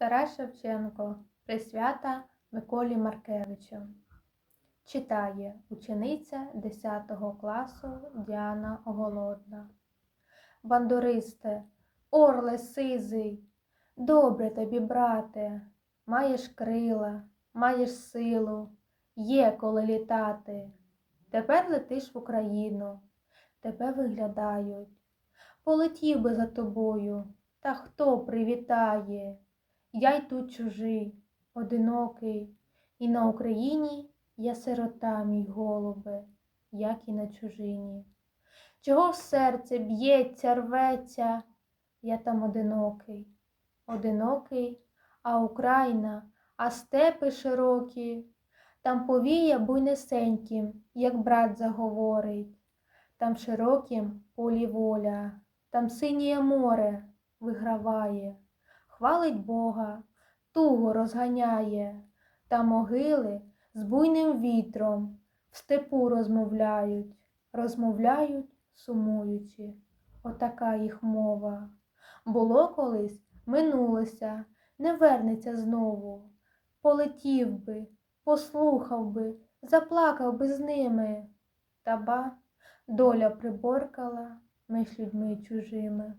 Тарас Шевченко Присвята Миколі Маркевичу Читає учениця 10 класу Діана Голодна. Бандуристе, орле сизий, добре тобі, брате, маєш крила, маєш силу, є коли літати. Тепер летиш в Україну, тебе виглядають. Полетів би за тобою, та хто привітає? Я й тут чужий, одинокий, і на Україні я сирота, мій голубе, як і на чужині. Чого в серце б'ється, рветься, я там одинокий, одинокий, а Україна, а степи широкі, там повія буйнесеньким, як брат заговорить, там широким полі воля, там синє море виграває хвалить Бога, туго розганяє, та могили з буйним вітром в степу розмовляють, розмовляють, сумуючи. Отака їх мова. Було колись, минулося, не вернеться знову. Полетів би, послухав би, заплакав би з ними. Та ба, доля приборкала між людьми чужими.